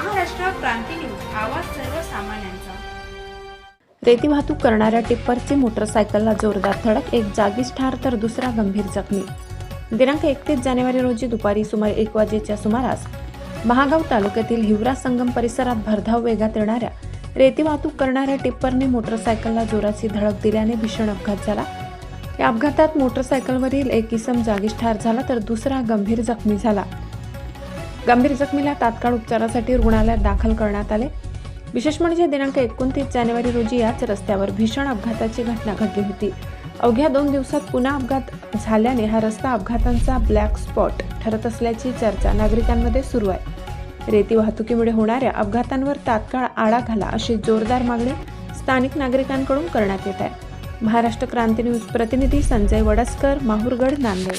क्रांती news आवाज सर्वसामान्यांचा. रेती वाहतूक करणाऱ्या टिप्परची मोटरसायकलला जोरदार धडक एक जागीच ठार तर दुसरा गंभीर जखमी. दिनांक एकतीस जानेवारी रोजी दुपारी सुमारे एक वाजेच्या सुमारास महागाव तालुक्यातील हिवरा संगम परिसरात भरधाव वेगात येणाऱ्या रेती वाहतूक करणाऱ्या टिप्परने मोटरसायकलला जोराची धडक दिल्याने भीषण अपघात झाला. या अपघातात मोटरसायकलवरील एक इसम जागीच ठार झाला तर दुसरा गंभीर जखमी झाला. गंभीर जखमीला तात्काळ उपचारासाठी रुग्णालयात दाखल करण्यात आले. विशेष म्हणजे दिनांक एकोणतीस जानेवारी रोजी याच रस्त्यावर भीषण अपघाताची घटना घडली होती. अवघ्या दोन दिवसात पुन्हा अपघात झाल्याने हा रस्ता अपघातांचा ब्लॅक स्पॉट ठरत असल्याची चर्चा नागरिकांमध्ये सुरू आहे. रेती वाहतुकीमुळे होणाऱ्या अपघातांवर तात्काळ आळा घाला अशी जोरदार मागणी स्थानिक नागरिकांकडून करण्यात येत आहे. महाराष्ट्र क्रांती न्यूज प्रतिनिधी संजय वडसकर माहूरगड नांदेड.